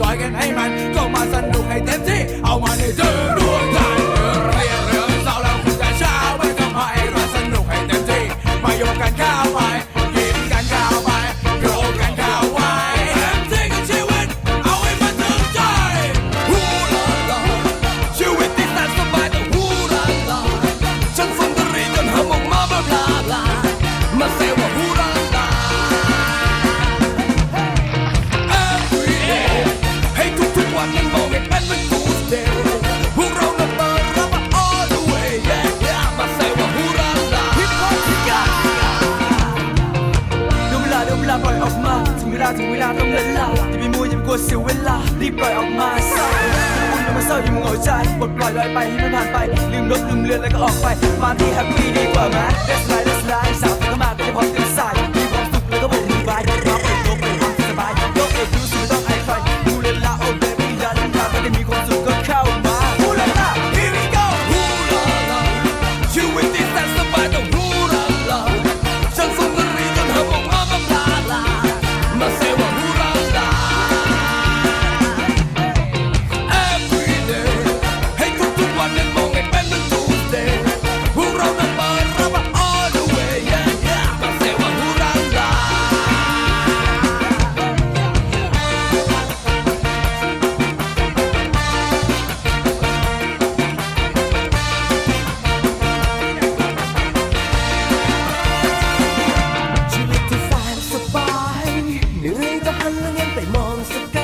จอยกันให้มันก็มาสนุกให้เต็มที่ เอามาในเธอดวงใจเรื่องเรื่องเราเราคุณแต่ช้าไม่ทำให้าสนุกให้เต็มที่ มาโยกกันข้าวไปกินกันข้าวไปโกรธกันข้าวไว้เต็มที่กับชีวิต เอาให้มันถึงใจฮูลาลาชีวิตที่แสนสบายแต่ฮูลาลาฉันฟันตรีจนหำออกมาบลาบลามาเซว่าฮูลา ถึงเวลาต้องเลินลาอย่าไปมัวอย่าไปกลัวเสียเวลา รีบปล่อยออกมาซะคุณมาเศร้าอยู่มัวเอาใจปลดปล่อยลอยไปให้มันผ่านไป ลืมรถลืมเรือนแล้วก็ออกไป มาที่แฮปปี้ดีกว่าไหม That's right That's right สาวเข้ามาก็จะพร้อเต็ม นื่อยก็หันล้เงียบไปมองสัก